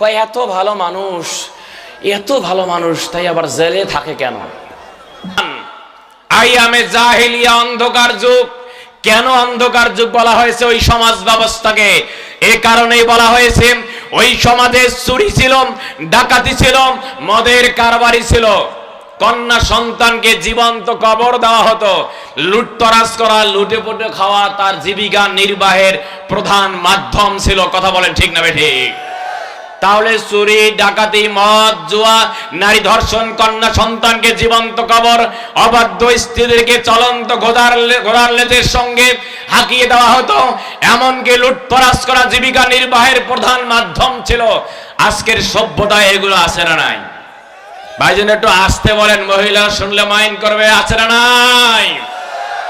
কয়, এত ভালো মানুষ, এত ভালো মানুষ, তাই আবার জেলে থাকে কেন? আইয়ামে জাহিলিয়া অন্ধকার যুগ। কেন অন্ধকার যুগ বলা হয়েছে ওই সমাজ ব্যবস্থাকে? এ কারণেই বলা হয়েছে, ওই সমাজে চুরি ছিল, ডাকাতি ছিল, মদের কারবারি ছিল। কন্যা সন্তানকে জীবন্ত কবর দেওয়া হতো, লুটতরাজ করা লুটে পুটে খাওয়া, তার জীবিকা নির্বাহের প্রধান মাধ্যম ছিল। কথা বলেন ঠিক না ঠিক? তাহলে চুরি, ডাকাতি, মদ, জুয়া, নারী ধর্ষণ, কন্যা সন্তানকে জীবন্ত কবর, অবাধ্য স্ত্রীদেরকে চলন্ত ঘোড়ার ঘোড়ার লেজের সঙ্গে হাঁকিয়ে দেওয়া হতো। এমনকি লুটতরাজ করা জীবিকা নির্বাহের প্রধান মাধ্যম ছিল। আজকের সভ্যতায় এগুলো আছে না নাই? ভাইজন একটু আসতে বলেন মহিলা শুনলে মাইন করবে, আছে না নাই?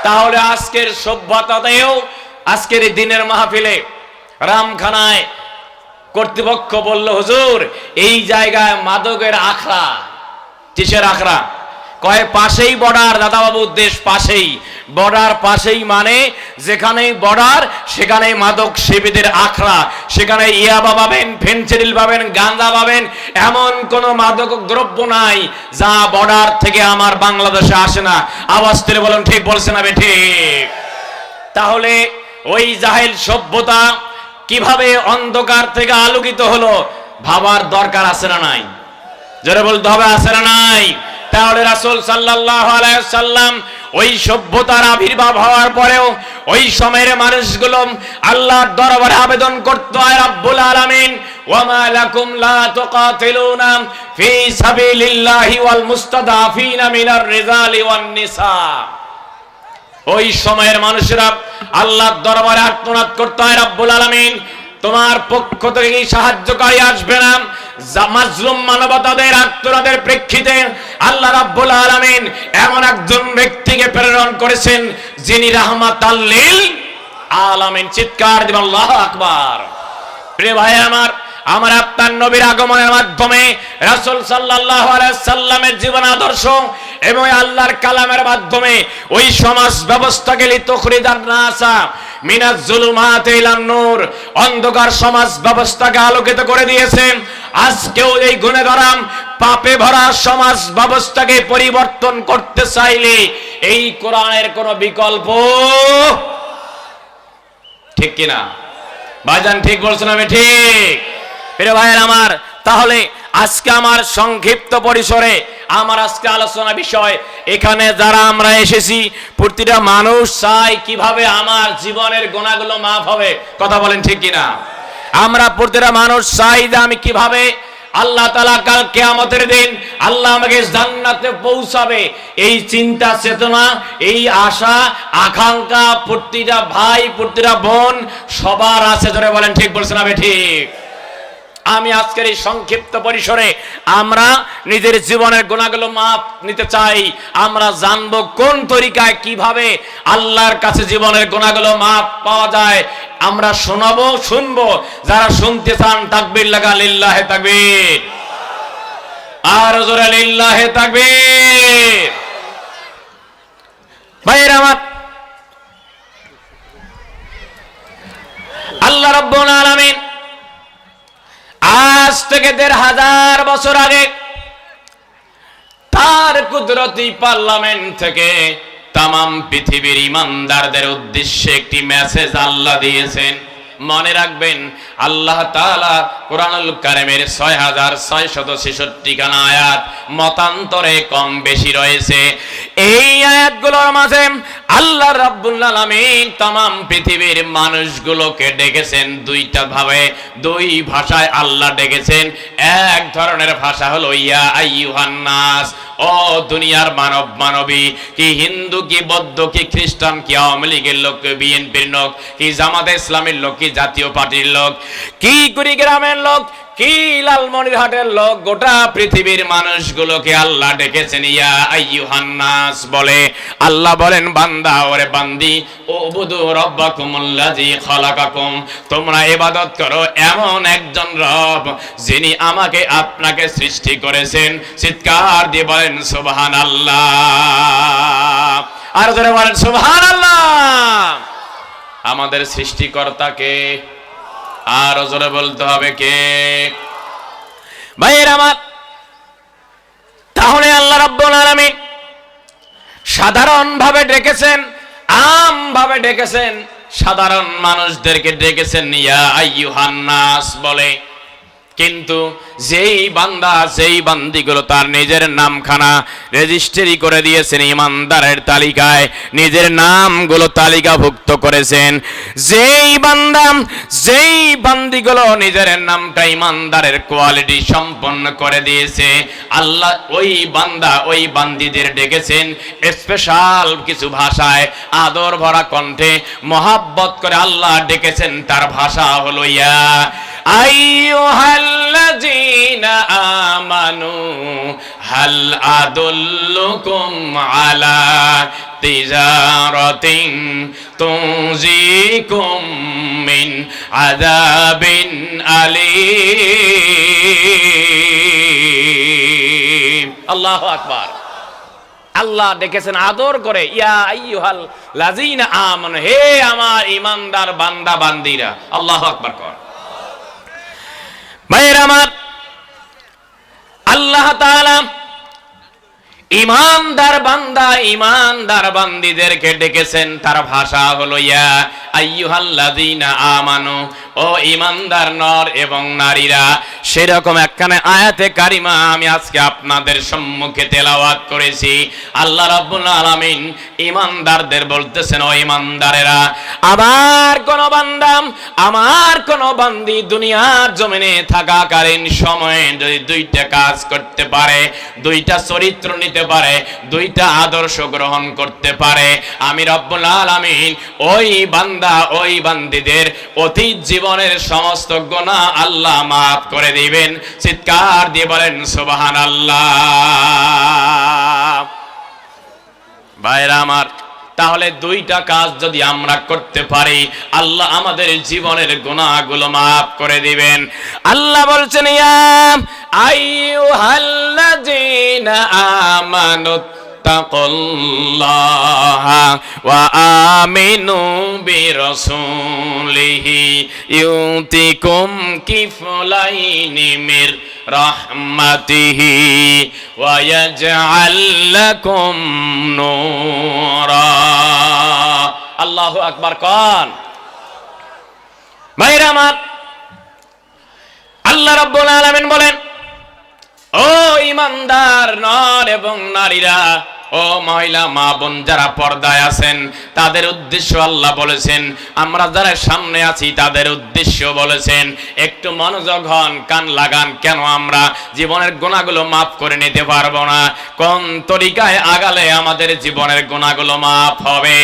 তাহলে আজকের সভ্যতাতেও, আজকের দিনের মাহফিলে, রামখানায় কর্তৃপক্ষ বলল, হুজুর, এই জায়গায় মাদকের আখড়া। কিসের আখড়া? কয়, পাশেই বর্ডার, দাদাবাবু, দেশ পাশেই। বর্ডার পাশেই মানে যেখানেই বর্ডার সেখানে মাদক সেবীদের আখড়া। সেখানে ইয়াবা পাবেন ফেনসিডিল পাবেন, গাঁজা পাবেন, এমন কোন মাদক দ্রব্য নাই যা বর্ডার থেকে আমার বাংলাদেশে আসে না। আওয়াজ তুলে বলেন, ঠিক বলছে না বে ঠিক? তাহলে ওই জাহেল সভ্যতা কীভাবে অন্ধকার থেকে আলোকিত হলো, ভাবার দরকার আছে না নাই? জোরে বলতে হবে, আছে না নাই? তাহলে রাসূল সাল্লাল্লাহু আলাইহি সাল্লাম ওই সভ্যতার আবির্ভাব হওয়ার পরেও ওই সময়ের মানুষগুলো আল্লাহর দরবারে আবেদন করতে হয় রাব্বুল আলামিন ওয়ামা লাকুম লা তুকাতিলুনা ফি সাবিলিল্লাহি ওয়াল মুস্তাদাফিনা মিনার রিজালি ওয়ান নিসা। ওই সময়ের মানুষেরা আল্লাহর দরবারে আত্মনাদ করতে হয় রাব্বুল আলামিন। তোমার পক্ষ থেকে কি সাহায্যকারী আসবে না? মাজলুম মানবতাদের আত্মনাদের প্রেক্ষিতে আল্লাহ রাব্বুল আলামিন এমন একজন ব্যক্তিকে প্রেরণ করেছেন, যিনি রাহমাতাল লিল আলামিন। চিৎকার আকবার। ভাই আমার আমার আপনার নবীর আগমনের মাধ্যমে রাসূল আলাইহি সাল্লামের জীবন আদর্শ এবং আল্লাহর কালামের মাধ্যমে ওই সমাজ ব্যবস্থাকে লিতখরিদান নাসা মিনাজ জুলুমাত ইলান নূর। অন্ধকার সমাজ ব্যবস্থাকে আলোকিত করে দিয়েছেন। আজকেও এই গুণে ধরাম পাপে ভরা সমাজ ব্যবস্থাকে পরিবর্তন করতে চাইলে এই কোরআনের কোনো বিকল্প ঠিক কিনা? ভাইজান ঠিক বলছেন আমি, ঠিক। প্রিয় ভাইয়ের আমার, তাহলে আজকে আমার সংক্ষিপ্ত পরিসরে আমার আজকে আলোচনা বিষয়, এখানে যারা আমরা এসেছি, প্রতিটা মানুষ চাই কীভাবে আমার জীবনের গোনাগুলো মাফ হবে, কথা বলেন ঠিক কিনা? আমরা প্রতিটা মানুষ চাই যে আমি কীভাবে আল্লাহ তালা কাল কেয়ামতের দিন আল্লাহ আমাকে জান্নাতে পৌঁছাবে। এই চিন্তা, চেতনা, এই আশা, আকাঙ্ক্ষা, প্রতিটা ভাই, প্রতিটা বোন সবার আছে ধরে বলেন ঠিক বলছেন আমি ঠিক? আমি আজকের এই সংক্ষিপ্ত পরিসরে আমরা নিজের জীবনের গুণাগুলো মাপ নিতে চাই। আমরা জানব কোন তরিকায় কীভাবে আল্লাহর কাছে জীবনের গুণাগুলো মাপ পাওয়া যায়। আমরা শোনাবো, শুনব। যারা শুনতে চান, তাকবির লাগা লিল্লাহে তাকবীর। আর জোরে লিল্লাহে তাকবীর। ভাইয়ের আমার, আল্লাহ রাব্বুল আলামিন আজ থেকে দেড় হাজার বছর আগে তার কুদরতি পার্লামেন্ট থেকে তামাম পৃথিবীর ইমানদারদের উদ্দেশ্যে একটি মেসেজ আল্লাহ দিয়েছেন। মনে রাখবেন, আল্লাহ তাআলা পৃথিবীর মানুষগুলোকে ডেকেছেন দুইটা ভাবে। দুই ভাষায় আল্লাহ ডেকেছেন। এক ধরনের ভাষা হলো, ইয়া আইয়ুহান ও দুনিয়ার মানব মানবী, কি হিন্দু, কি বৌদ্ধ, কি খ্রিস্টান, কি আওয়ামী লীগের লোক বিএনপির লোক, কি ইসলামের লোক, কি জাতীয় পার্টির লোক, কি কুড়িগ্রামের লোক, কি লালমনিরহাটের লোক, গোটা পৃথিবীর মানুষগুলোকে আল্লাহ ডেকেছেন, ইয়া আইয়ুহান নাস বলে। আল্লাহ বলেন, বান্দা, ওরে বান্দি ও বুদু রব্বাকুমুল্লাযী খালাকাকুম, তোমরা ইবাদত করো এমন একজন রব, যিনি আমাকে আপনাকে সৃষ্টি করেছেন। চিৎকার দিয়ে বলেন, সুবহানাল্লাহ। আর ধরে বলেন, সুবহানাল্লাহ। আমাদের সৃষ্টিকর্তাকে আর জোরে বলতে হবে কে? ভাইয়ের আমার, তাহলে আল্লাহ রাব্বুল আলামিন সাধারণ ভাবে ডেকেছেন আম ভাবে ডেকেছেন, সাধারণ মানুষদেরকে ডেকেছেন, ইয়া আইয়ুহান নাস বলে। কিন্তু যেই বান্দা, যেই বান্দিগুলো তার নিজের নামখানা রেজিস্ট্রি করে দিয়েছেন ইমানদারের তালিকায়, নিজের নামগুলো তালিকাভুক্ত করেছেন। যেই বান্দা, যেই বান্দিগুলো নিজের নামটা ইমানদারের কোয়ালিটি সম্পন্ন করে দিয়েছে, আল্লাহ ওই বান্দা, ওই বান্দিদের ডেকেছেন স্পেশাল কিছু ভাষায় আদর ভরা কণ্ঠে, মহাব্বত করে আল্লাহ ডেকেছেন, তার ভাষা হলো ইয়া। আমানু, হাল আদুল্লুকুম আলা তিজারাতিন তুনজিকুম মিন আযাবিন আলীম। আল্লাহু আকবার। আল্লাহ ডেকেছেন আদর করে, ইয়া আইয়ুহাল লাযিনা আমানু, হে আমার ইমানদার বান্দা বান্দিরা আল্লাহু আকবার কর। ভাইয়ের আমার আল্লাহ ইমানদার বান্দা ইমানদার বান্দিদেরকে ডেকেছেন। তার ভাষা হলো ইয়া আইয়ুহাল্লাযীনা আমানু ও ইমানদার নর এবং নারীরা, সেরকম একখানে আয়াতে কারিমা আমি আজকে আপনাদের সম্মুখে তেলাওয়াত করেছি। আল্লাহ রাব্বুল আলামিন ইমানদারদের বলতেছেন, ও ইমানদারেরা, আমার কোন বান্দাম, আমার কোন বান্দি দুনিয়ার জমিনে থাকাকালীন সময়ে যদি দুইটা কাজ করতে পারে, দুইটা চরিত্র নিতে পারে, দুইটা আদর্শ গ্রহণ করতে পারে, আমি রব্বুল আলামিন ওই বান্দা, ওই বান্দিদের অতীত জীবনের সমস্ত গুনাহ আল্লাহ মাফ করে দিবেন। চিৎকার দিয়ে বলেন, সুবহানাল্লাহ। ভাইরা আমার, তাহলে দুইটা কাজ যদি আমরা করতে পারি, আল্লাহ আমাদের জীবনের গুনাহগুলো মাফ করে দিবেন। আল্লাহ বলছেন, ইয়া আইয়ুহাল্লাযীনা আমানু তাকুল্লাহা আমিনু বিরাসূলিহি ইউতিকুম কিফলাইনি মির রাহমাতিহি ওয়া ইয়াজআল লাকুম নূরা আল্লাহু আকবার কোন ভাইরা আমার, আল্লাহ রাব্বুল আলামিন বলেন ও ইমানদার নর এবং নারীরা, ও মহিলা, মা বোন যারা পর্দায় আছেন, তাদের উদ্দেশ্য আল্লাহ বলেছেন, আমরা যারা সামনে আছি, তাদের উদ্দেশ্য বলেছেন, একটু মনোযোগ হন, কান লাগান, কেন আমরা জীবনের গুণাগুলো মাফ করে নিতে পারব না? কোন তরিকায় আগালে আমাদের জীবনের গুণাগুলো মাফ হবে?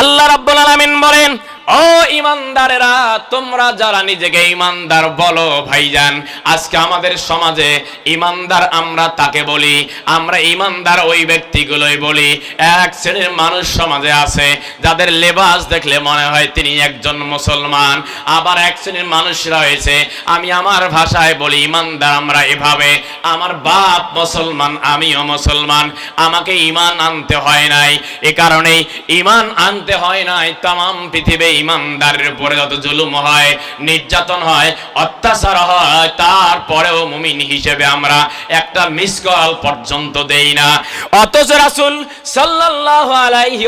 আল্লাহ রাব্বুল আলামিন বলেন ও ইমানদারেরা, তোমরা যারা নিজেকে ইমানদার বলো ভাইজান, আজকে আমাদের সমাজে ইমানদার আমরা তাকে বলি, আমরা ইমানদার ওই ব্যক্তিগুলোই বলি। এক শ্রেণির মানুষ সমাজে আছে, যাদের লেবাস দেখলে মনে হয় তিনি একজন মুসলমান, আবার এক শ্রেণির মানুষ রয়েছে, আমি আমার ভাষায় বলি, ইমানদার আমরা এভাবে, আমার বাপ মুসলমান, আমিও মুসলমান, আমাকে ইমান আনতে হয় নাই। এ কারণেই ইমান আনতে হয় নাই তাম পৃথিবী ইমানদারের উপরে যত জুলুম হয়, নির্যাতন হয়, অত্যাচার হয়, তারপরেও মুমিন হিসেবে আমরা একটা মিস কল পর্যন্ত দেই না। অথচ রাসূল আলাইহি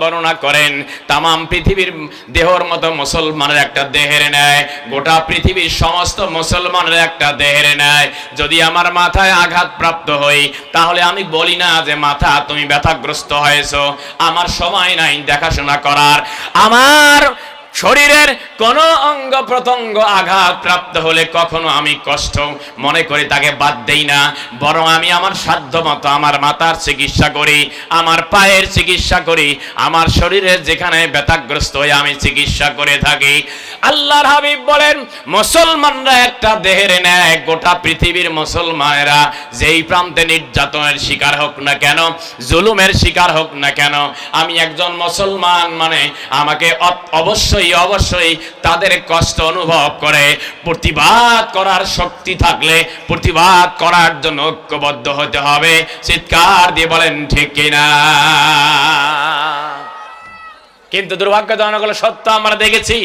বর্ণনা করেন, তামাম পৃথিবীর দেহর মতো মুসলমানের একটা দেহের নেয় গোটা পৃথিবীর সমস্ত মুসলমানের একটা দেহের নেয় যদি আমার মাথায় আঘাত প্রাপ্ত হই, তাহলে আমি বলি না যে, মাথা, তুমি ব্যথাগ্রস্ত হয়েছো। আমার সময় নাই দেখাশোনা করার। আমার amaram, শরীরের কোন অঙ্গ প্রত্যঙ্গ আঘাত প্রাপ্ত হলে কখনো আমি কষ্ট মনে করে তাকে বাদ দেই না। বরং আমি আমার সাধ্য মতো আমার মাথার চিকিৎসা করি, আমার পায়ের চিকিৎসা করি, আমার শরীরের যেখানে ব্যথাগ্রস্ত হয়ে আমি চিকিৎসা করে থাকি। আল্লাহর হাবিব বলেন, মুসলমানরা একটা দেহের ন্যায় গোটা পৃথিবীর মুসলমানেরা যেই প্রান্তে নির্যাতনের শিকার হোক না কেন, জুলুমের শিকার হোক না কেন, আমি একজন মুসলমান মানে আমাকে অ- অবশ্যই অবশ্যই তাদের কষ্ট অনুভব করে। প্রতিবাদ করার শক্তি থাকলে প্রতিবাদ করার জন্য ঐক্যবদ্ধ হতে হবে। চিৎকার দিয়ে বলেন, ঠিক কিনা? কিন্তু দুর্ভাগ্যজনক হলো সত্য আমরা দেখেছি,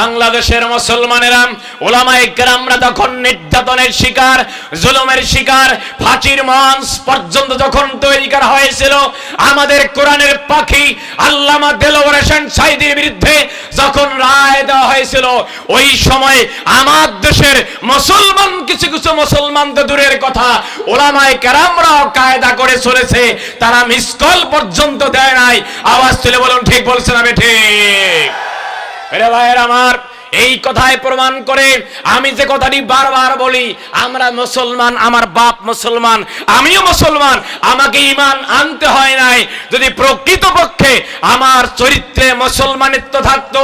বাংলাদেশের মুসলমানেরা ওলামায়ে কেরামরা তখন নির্যাতনের শিকার, জুলুমের শিকার, ফাঁসির মঞ্চ পর্যন্ত যখন তৈরি করা হয়েছিল, আমাদের কোরআনের পাখি আল্লামা দেলোয়ার হোসেন সাইদির বিরুদ্ধে যখন রায় দেওয়া হয়েছিল, ওই সময় আমার দেশের মুসলমান, কিছু কিছু মুসলমান তো দূরের কথা ওলামায়ে কেরামরাও কায়দা করে চলেছে, তারা মিস কল পর্যন্ত দেয় নাই। আওয়াজ তুলে বলুন, ঠিক বলছেন আমি ঠিক। রে ভাইয়ের আমার, এই কথায় প্রমাণ করে আমি যে কথাটি বারবার বলি, আমরা মুসলমান, আমার বাপ মুসলমান, আমিও মুসলমান, আমাকে ইমান আনতে হয় নাই। যদি প্রকৃতপক্ষে আমার চরিত্রে মুসলমানিত্ব থাকতো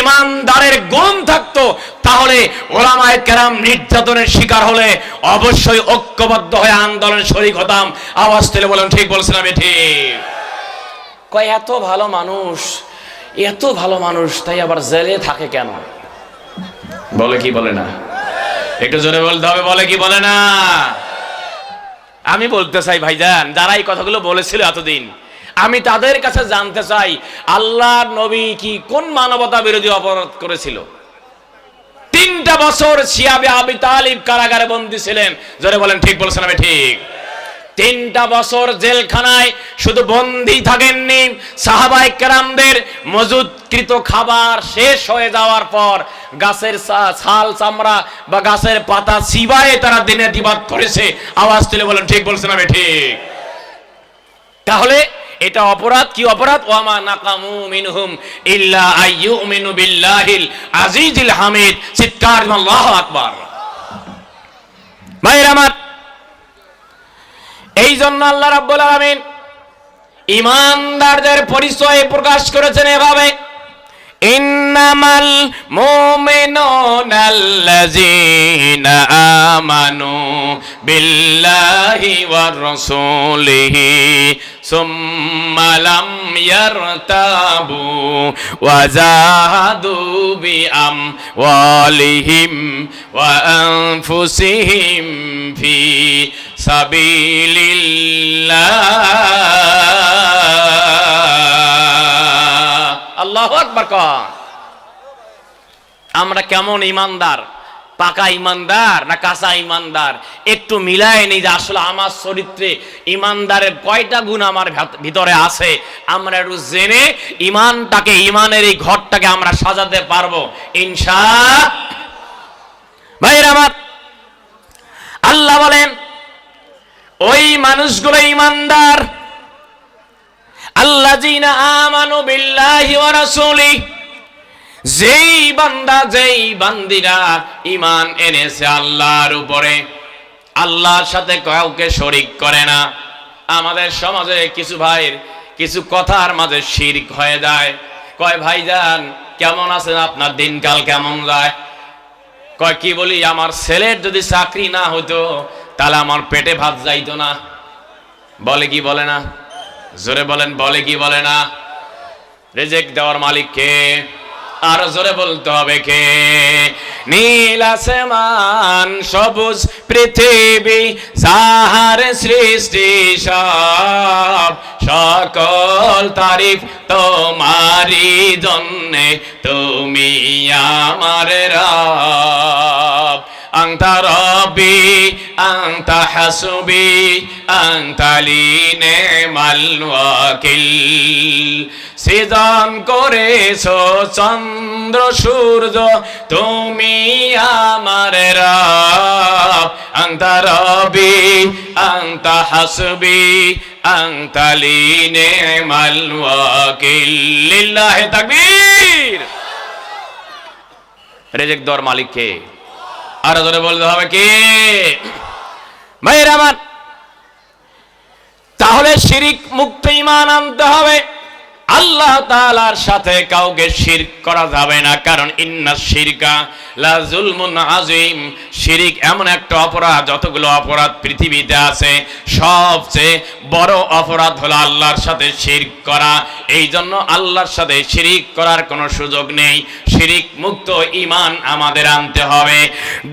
ইমানদারের গুণ থাকতো, তাহলে ওলামায়ে কেরাম নির্যাতনের শিকার হলে অবশ্যই ঐক্যবদ্ধ হয়ে আন্দোলন শরিক হতাম। আওয়াজ তুলে বলেন, ঠিক বলছেন আমি, ঠিক। কয়, এত ভালো মানুষ এত ভালো মানুষ, তাই আবার জেলে থাকে কেন? বলে কি বলে না? একটু জোরে বলতে হবে, বলে কি বলে না? আমি বলতে চাই ভাইজান, যারা এই কথাগুলো বলেছিল এতদিন, আমি তাদের কাছে জানতে চাই, আল্লাহর নবী কি কোন মানবতা বিরোধী অপরাধ করেছিল? তিনটা বছর শিয়াবে আবি তালিব কারাগারে বন্দী ছিলেন। জোরে বলেন, ঠিক বলছেন আমি, ঠিক। তিনটা বছর জেলখানায় শুধু বন্দি থাকেননি সাহাবাই কেরামদের মজুদকৃত খাবার শেষ হয়ে যাওয়ার পর গাছের ছাল, চামড়া বা গাছের পাতা চিবায়ে তারা দিনে দিবাদ করেছে। আওয়াজ তুলে বলেন, ঠিক বলছেন আমি, ঠিক। তাহলে এটা অপরাধ, কি অপরাধ? ওয়ামা নাকামু মিনহুম ইল্লা আইয়ুমিনু বিল্লাহিল আজিজিল হামিদ। চিৎকার আল্লাহু আকবার। ভাইরা আমার এই জন্য আল্লাহ রাব্বুল আলামিন ইমানদারদের পরিচয় প্রকাশ করেছেন এভাবে, ইন্নামাল মুমিনুনা আল্লাযীনা আমানু বিল্লাহি ওয়ার রাসূলিহি সুম্মা লাম ইয়ারতাবু ওয়া জাহাদু বিআমওয়ালিহিম ওয়া আনফুসিহিম ফি আল্লাহু আমরা কেমন ইমানদার? পাকা ইমানদার না কাঁচা ইমানদার? একটু মিলায় নেই যে আসলে আমার চরিত্রে ইমানদারের কয়টা গুণ আমার ভেত- ভিতরে আছে? আমরা একটু জেনে ইমানটাকে, ইমানের এই ঘরটাকে আমরা সাজাতে পারব। ইনশা ভাইরা আমার আল্লাহ বলেন ওই মানুষগুলো ইমানদার। আল্লাযীনা আমানু বিল্লাহি ওয়া যেই বান্দা, যেই বান্দিরা ইমান এনেছে আল্লাহর উপরে, আল্লাহর সাথে কাউকে শরিক করে না। আমাদের সমাজে কিছু ভাইয়ের কিছু কথার মাঝে শিরক হয়ে যায়। কয়, ভাইজান, কেমন আছেন? আপনার দিনকাল কেমন যায়? কয়, কি বলি, আমার ছেলের যদি চাকরি না হতো তাহলে আমার পেটে ভাত যাইতো না। বলে কি বলে না? জোরে বলেন, বলে কি বলে না? রেজেক দেওয়ার মালিক কে? আর জোরে বলতে হবে কে? নীল আসমান, সবুজ পৃথিবী, সাহার সৃষ্টি, সব সকল তারিফ তোমারি জন্যে, তুমি আমার রব। أنت ربي أنت حسبي أنت لي نعم الوكيل সৃজন করেছ চন্দ্র সূর্য তুমি আমার রব أنت ربي أنت حسبي أنت لي نعم الوكيل لله تكبير রেজেক দর মালিক কে আরও জোরে বলতে হবে কি? ভাইয়ের আমার তাহলে শিরিক মুক্ত ইমান আনতে হবে। আল্লাহ তাআলার সাথে কাউকে শিরক করা যাবে না, কারণ ইন্না শিরকা লা আযীম। শিরিক এমন একটা অপরাধ, যতগুলো অপরাধ পৃথিবীতে আছে, সবচেয়ে বড় অপরাধ হলো আল্লাহর সাথে শিরক করা। এই জন্য আল্লাহর সাথে শিরিক করার কোনো সুযোগ নেই। শিরিক মুক্ত ইমান আমাদের আনতে হবে।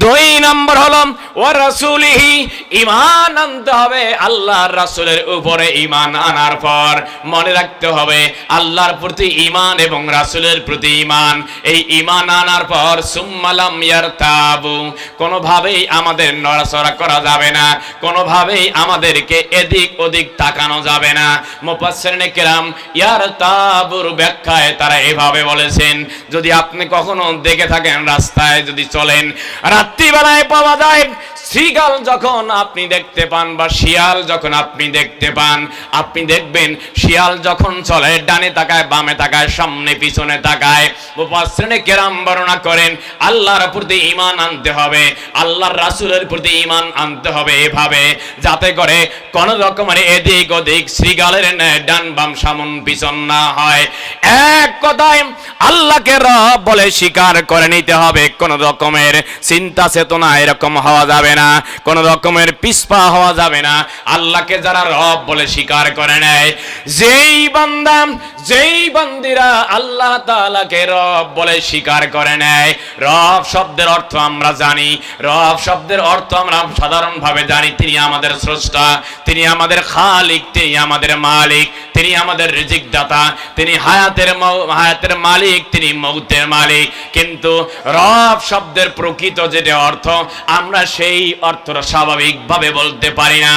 দুই নম্বর হলো, ও রাসূলিহি ইমান আনতে হবে আল্লাহর রাসূলের উপরে ইমান আনার পর। মনে রাখতে হবে আল্লাহর প্রতি ইমান এবং রাসুলের প্রতি ইমান এই ইমান আনার পর সুম্মালাম ইয়ারতাবু। কোনোভাবেই আমাদের নড়াচড়া করা যাবে না। কোনোভাবেই আমাদেরকে এদিক ওদিক তাকানো যাবে না। মুফাসসিরিনে কেরাম, ইয়ারতাবুর ব্যাখ্যায় তারা এভাবে বলেছেন, যদি আপনি কখনো দেখে থাকেন রাস্তায় যদি চলেন, রাত্রিবেলায় পাওয়া যায় শ্রীগাল যখন আপনি দেখতে পান বা শিয়াল যখন আপনি দেখতে পান, আপনি দেখবেন শিয়াল যখন চলে, ডানে তাকায়, বামে তাকায়, সামনে পিছনে তাকায় মুফাসসিরিনে কেরাম বর্ণনা করেন, আল্লাহর প্রতি ঈমান আনতে হবে, আল্লাহর রাসূলের প্রতি ঈমান আনতে হবে এভাবে, যাতে করে কোন রকমের এদিক ওদিক শ্রীগালের ডান বাম সামন পিছন না হয়। এক কথায় আল্লাহকে রব বলে স্বীকার করে নিতে হবে, কোন রকমের চিন্তা চেতনা এরকম হওয়া যাবে না। কোন রকমের পিছপা হওয়া যাবে না। আল্লাহকে যারা রব বলে স্বীকার করে নেয়, যেই বান্দা, যেই বান্দিরা আল্লাহ তাআলাকে রব বলে স্বীকার করে নেয়, রব শব্দের অর্থ আমরা জানি, রব শব্দের অর্থ আমরা সাধারণভাবে জানি, তিনি আমাদের স্রষ্টা, তিনি আমাদের খালিক, তিনি আমাদের মালিক, তিনি আমাদের রিজিক দাতা তিনি হায়াতের হায়াতের মালিক, তিনি মৌতের মালিক। কিন্তু রব শব্দের প্রকৃত যেটা অর্থ, আমরা সেই অর্থটা স্বাভাবিকভাবে বলতে পারি না।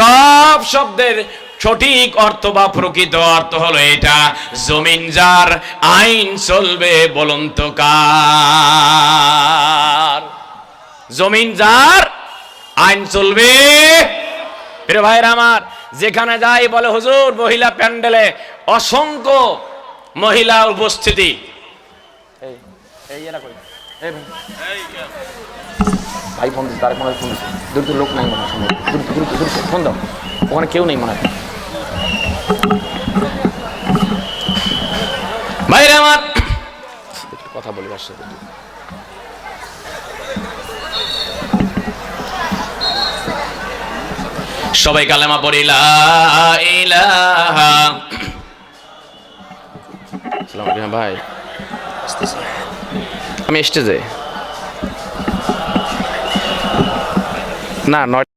রব শব্দের সঠিক অর্থ বা প্রকৃত অর্থ হলো এটা জমিন যার আইন চলবে বলুন তো কার। জমিন যার আইন চলবে। প্রিয় ভাইরা আমার যেখানে যাই বলে হুজুর মহিলা প্যান্ডেলে অসংখ্য মহিলা উপস্থিতি। এই এই এরা কই? এই ভাই ফোন দিচ্ছে তার ফোন দিচ্ছে দ্রুত লোক নাই মনে হয় সামনে। দ্রুত দ্রুত দ্রুত ফোন দাও। ওখানে কেউ নেই মনে হয়। ভাইরা আমার। একটু কথা বলি, তার সবাই কালেমা পড়ি, লা ইলাহা। আসসালামু আলাইকুম ভাই। আমি স্টেজে না নয়